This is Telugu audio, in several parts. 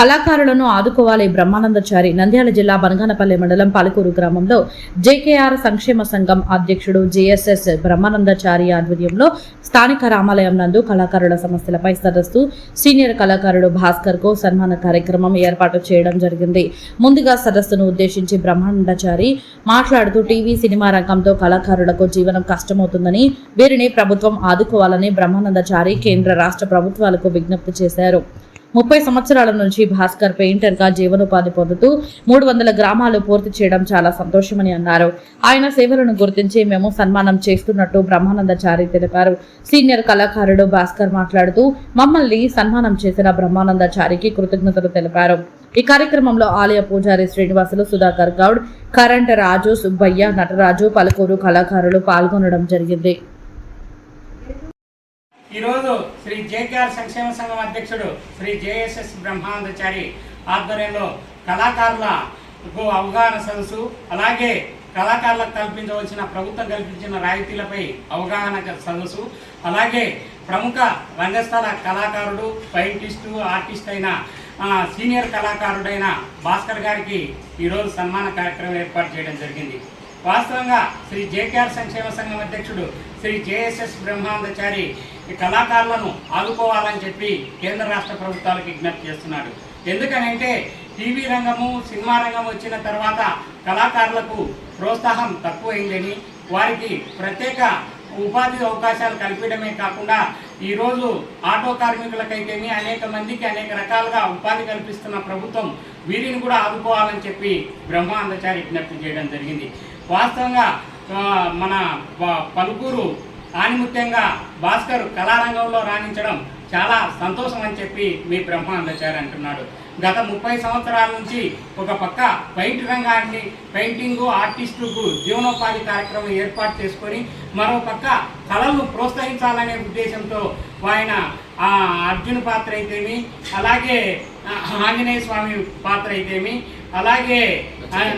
కళాకారులను ఆదుకోవాలి బ్రహ్మానందచారి. నంద్యాల జిల్లా బనగానపల్లి మండలం పాలకూరు గ్రామంలో జేకేఆర్ సంక్షేమ సంఘం అధ్యక్షుడు జేఎస్ఎస్ బ్రహ్మానందచారి ఆధ్వర్యంలో స్థానిక రామాలయం నందు కళాకారుల సమస్యలపై సదస్సు సీనియర్ కళాకారుడు భాస్కర్కు సన్మాన కార్యక్రమం ఏర్పాటు చేయడం జరిగింది. ముందుగా సదస్సును ఉద్దేశించి బ్రహ్మానందచారి మాట్లాడుతూ టీవీ సినిమా రంగంతో కళాకారులకు జీవనం కష్టమవుతుందని వీరిని ప్రభుత్వం ఆదుకోవాలని బ్రహ్మానందచారి కేంద్ర రాష్ట్ర ప్రభుత్వాలకు విజ్ఞప్తి చేశారు. ముప్పై సంవత్సరాల నుంచి భాస్కర్ పెయింటర్గా జీవనోపాధి పొందుతూ మూడు వందల గ్రామాలు పూర్తి చేయడం చాలా సంతోషమని అన్నారు. ఆయన సేవలను గుర్తించి మేము సన్మానం చేస్తున్నట్టు బ్రహ్మానందచారి తెలిపారు. సీనియర్ కళాకారుడు భాస్కర్ మాట్లాడుతూ మమ్మల్ని సన్మానం చేసిన బ్రహ్మానందచారికి కృతజ్ఞతలు తెలిపారు. ఈ కార్యక్రమంలో ఆలయ పూజారి శ్రీనివాసులు సుధాకర్ గౌడ్ కరెంట్ రాజు సుబ్బయ్య నటరాజు పలువురు కళాకారులు పాల్గొనడం జరిగింది. ఈరోజు శ్రీ జేకేఆర్ సంక్షేమ సంఘం అధ్యక్షుడు శ్రీ జేఎస్ఎస్ బ్రహ్మానందచారి ఆధ్వర్యంలో కళాకారులకు అవగాహన సదస్సు అలాగే కళాకారులకు కల్పించవలసిన ప్రభుత్వం కల్పించిన రాయితీలపై అవగాహన సదస్సు అలాగే ప్రముఖ రంగస్థల కళాకారుడు పెయింటిస్టు ఆర్టిస్ట్ అయిన సీనియర్ కళాకారుడైన భాస్కర్ గారికి ఈరోజు సన్మాన కార్యక్రమం ఏర్పాటు చేయడం జరిగింది. వాస్తవంగా శ్రీ జేకేఆర్ సంక్షేమ సంఘం అధ్యక్షుడు శ్రీ జేఎస్ఎస్ బ్రహ్మానందచారి కళాకారులను ఆదుకోవాలని చెప్పి కేంద్ర రాష్ట్ర ప్రభుత్వాలకు విజ్ఞప్తి చేస్తున్నాడు. ఎందుకనంటే టీవీ రంగము సినిమా రంగం వచ్చిన తర్వాత కళాకారులకు ప్రోత్సాహం తక్కువైందని వారికి ప్రత్యేక ఉపాధి అవకాశాలు కల్పించడమే కాకుండా ఈరోజు ఆటో కార్మికులకైతేమి అనేక మందికి అనేక రకాలుగా ఉపాధి కల్పిస్తున్న ప్రభుత్వం వీరిని కూడా ఆదుకోవాలని చెప్పి బ్రహ్మానందచారి విజ్ఞప్తి చేయడం జరిగింది. వాస్తవంగా మన ప- పలుకూరు ఆనిముత్యంగా భాస్కర్ కళారంగంలో రాణించడం చాలా సంతోషం అని చెప్పి మీ బ్రహ్మానందచారి అంటున్నాడు. గత ముప్పై సంవత్సరాల నుంచి ఒక పక్క పెయింట్ రంగాన్ని పెయింటింగు ఆర్టిస్టుకు జీవనోపాధి కార్యక్రమం ఏర్పాటు చేసుకొని మరో పక్క కళలను ప్రోత్సహించాలనే ఉద్దేశంతో ఆయన అర్జున్ పాత్ర అయితేమి అలాగే ఆంజనేయ స్వామి పాత్ర అయితేమి అలాగే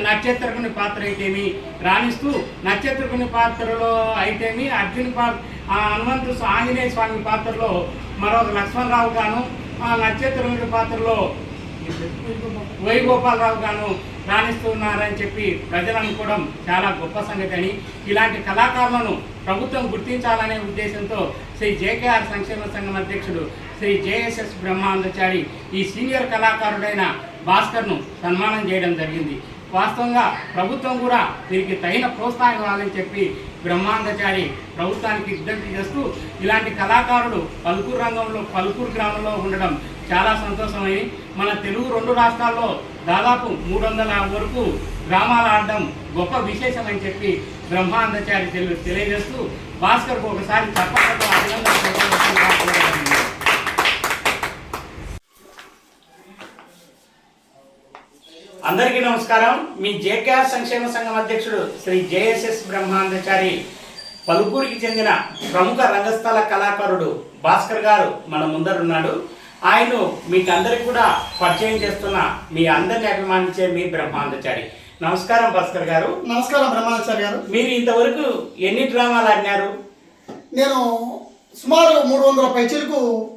నక్షత్రకుని పాత్ర అయితేమి రాణిస్తూ నక్షత్రకుని పాత్రలో అయితేమి అర్జున్ పాత్ర ఆ, హనుమంతు ఆంజనేయ స్వామి పాత్రలో మరొక లక్ష్మణరావు గాను ఆ నక్షత్రకుని పాత్రలో వైగోపాలరావు గాను రాణిస్తున్నారని చెప్పి ప్రజలు అనుకోవడం చాలా గొప్ప సంగతి అని. ఇలాంటి కళాకారులను ప్రభుత్వం గుర్తించాలనే ఉద్దేశంతో శ్రీ జేకేఆర్ సంక్షేమ సంఘం అధ్యక్షుడు శ్రీ జేఎస్ఎస్ బ్రహ్మానందచారి ఈ సీనియర్ కళాకారుడైన భాస్కర్ను సన్మానం చేయడం జరిగింది. వాస్తవంగా ప్రభుత్వం కూడా వీరికి తగిన ప్రోత్సాహం ఇవ్వాలని చెప్పి బ్రహ్మాండచారి ప్రభుత్వానికి విజ్ఞప్తి చేస్తూ ఇలాంటి కళాకారుడు పలుకూరు రంగంలో పలుకూరు గ్రామంలో ఉండడం చాలా సంతోషమని మన తెలుగు రెండు రాష్ట్రాల్లో దాదాపు మూడు వందల వరకు గ్రామాలు ఆడడం గొప్ప విశేషమని చెప్పి బ్రహ్మాండచారి తెలియజేస్తూ భాస్కర్కు ఒకసారి తప్పకుండా అభినందన అందరికీ నమస్కారం. మీ జేకేఆర్ సంక్షేమ సంఘం అధ్యక్షుడు శ్రీ జేఎస్ఎస్ బ్రహ్మానందచారి పలుకూరికి చెందిన ప్రముఖ రంగస్థల కళాకారుడు భాస్కర్ గారు మన ముందరున్నాడు ఆయన మీకు అందరికి కూడా పరిచయం చేస్తున్న మీ అందరిని అభిమానించే మీ బ్రహ్మానందచారి నమస్కారం భాస్కర్ గారు. నమస్కారం బ్రహ్మాచారి గారు. మీరు ఇంతవరకు ఎన్ని డ్రామాలు ఆడినారు? నేను సుమారు మూడు వందల పైచీలకు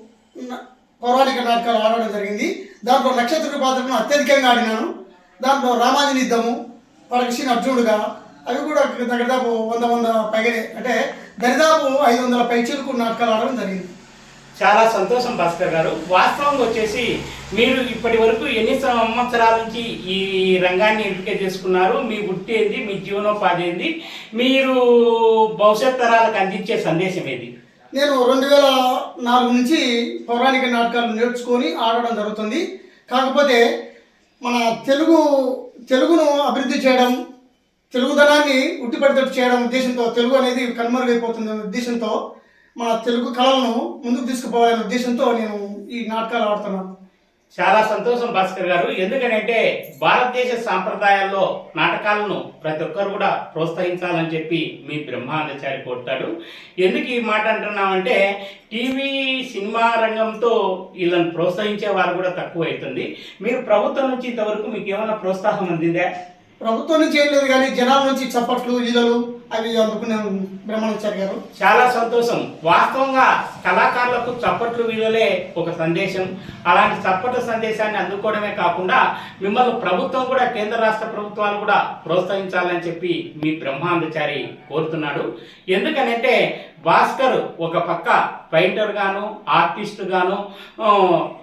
పౌరాణిక నాటకాలు ఆడడం జరిగింది. దాంట్లో నక్షత్ర పాత్రను అత్యధికంగా ఆడినాను. దాంట్లో రామాంజని యుద్ధము పరకృష్ణ అర్జునుడుగా. అవి కూడా దరిదాపు వంద వంద పైగనే. అంటే దరిదాపు ఐదు వందల పైచీలకు నాటకాలు ఆడడం జరిగింది. చాలా సంతోషం భాస్కర్ గారు. వాస్తవంగా వచ్చేసి మీరు ఇప్పటి వరకు ఎన్ని సంవత్సరాల నుంచి ఈ రంగాన్ని ఎంపిక చేసుకున్నారు? మీ వృత్తి ఏంది? మీ జీవనోపాధి ఏంది? మీరు భవిష్యత్ తరాలకు అందించే సందేశం ఏది? నేను రెండు వేల నాలుగు నుంచి పౌరాణిక నాటకాలు నేర్చుకొని ఆడడం జరుగుతుంది. కాకపోతే మన తెలుగు తెలుగును అభివృద్ధి చేయడం తెలుగుదనాన్ని ఉట్టిపడితట్టు చేయడం ఉద్దేశంతో తెలుగు అనేది కనుమరుగైపోతుంది అనే ఉద్దేశంతో మన తెలుగు కళలను ముందుకు తీసుకుపోవాలనే ఉద్దేశంతో నేను ఈ నాటకాలు ఆడుతున్నాను. చాలా సంతోషం భాస్కర్ గారు. ఎందుకంటే భారతదేశ సాంప్రదాయాల్లో నాటకాలను ప్రతి ఒక్కరు కూడా ప్రోత్సహించాలని చెప్పి మీ బ్రహ్మాండచారి కోరుతాడు. ఎందుకు ఈ మాట అంటున్నామంటే టీవీ సినిమా రంగంతో వీళ్ళని ప్రోత్సహించే వారు కూడా తక్కువ అవుతుంది. మీరు ప్రభుత్వం నుంచి ఇంతవరకు మీకు ఏమైనా ప్రోత్సాహం అందిందా? ప్రభుత్వం నుంచి ఏం లేదు కానీ జనాల నుంచి చప్పట్లు ఈలలు అవి అందుకునే బ్రహ్మానందచారి గారు చాలా సంతోషం. వాస్తవంగా కళాకారులకు చప్పట్లు విలువలే ఒక సందేశం. అలాంటి చప్పట్ల సందేశాన్ని అందుకోవడమే కాకుండా మిమ్మల్ని ప్రభుత్వం కూడా కేంద్ర రాష్ట్ర ప్రభుత్వాలు కూడా ప్రోత్సహించాలని చెప్పి మీ బ్రహ్మాందచారి కోరుతున్నాడు. ఎందుకనంటే భాస్కర్ ఒక పక్క పెయింటర్ గాను ఆర్టిస్ట్ గాను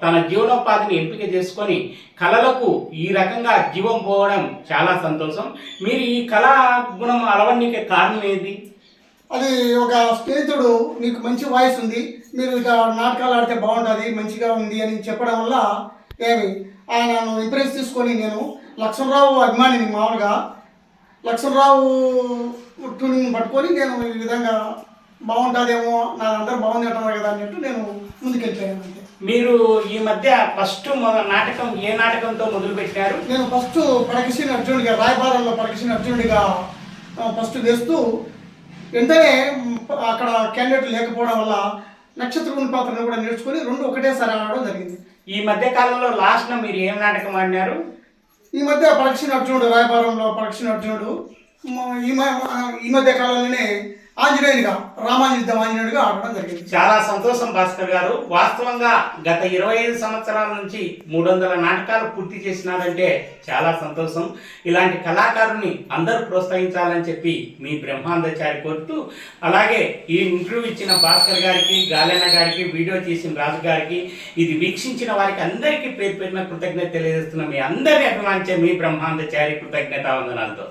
తన జీవనోపాధిని ఎంపిక చేసుకొని కళలకు ఈ రకంగా జీవం పోవడం చాలా సంతోషం. మీరు ఈ కళా గుణం అలవడానికి కారణం ఏది? అది ఒక స్నేహితుడు నీకు మంచి వాయిస్ ఉంది మీరు ఇక నాటకాలు ఆడితే బాగుంటుంది మంచిగా ఉంది అని చెప్పడం వల్ల ఏమి? ఆయనను ఇంప్రెస్ తీసుకొని నేను లక్ష్మణరావు అభిమానిని మామూలుగా లక్ష్మణరావు ట్యూనింగ్ పట్టుకొని నేను ఈ విధంగా బాగుంటుందేమో నా అందరూ బాగుంది అంటున్నారు కదా అన్నట్టు నేను ముందుకెళ్ళిపోయాను అంతే. మీరు ఈ మధ్య ఫస్ట్ నాటకం ఏ నాటకంతో మొదలు పెట్టారు నేను ఫస్ట్ పడకశీని అర్జునుడిగా రాయబారంలో పడకశీని అర్జునుడిగా ఫస్ట్ వేస్తూ వెంటనే అక్కడ క్యాండిడేట్ లేకపోవడం వల్ల నక్షత్రకుని పాత్రను కూడా నేర్చుకొని రెండు ఒకటేసారి ఆడడం జరిగింది. ఈ మధ్య కాలంలో లాస్ట్ మీరు ఏం నాటకం ఆడినారు? ఈ మధ్య పడకశీని అర్జునుడు రాయబారంలో పడకశీని అర్జునుడు ఈ మధ్య కాలంలోనే ఆంజనేయునిగా రామాంజలిత ఆంజనేయుడిగా ఆడడం జరిగింది. చాలా సంతోషం భాస్కర్ గారు. వాస్తవంగా గత ఇరవై ఐదు సంవత్సరాల నుంచి మూడు వందల నాటకాలు పూర్తి చేసినారంటే చాలా సంతోషం. ఇలాంటి కళాకారుని అందరూ ప్రోత్సహించాలని చెప్పి మీ బ్రహ్మాందచారి కోరుతూ అలాగే ఈ ఇంటర్వ్యూ ఇచ్చిన భాస్కర్ గారికి గాలేన గారికి వీడియో తీసిన రాజు గారికి ఇది వీక్షించిన వారికి అందరికీ పేరు పెట్టిన కృతజ్ఞత తెలియజేస్తున్న మీ అందరి అభిమానించే మీ బ్రహ్మాందచారి కృతజ్ఞత వందనాలతో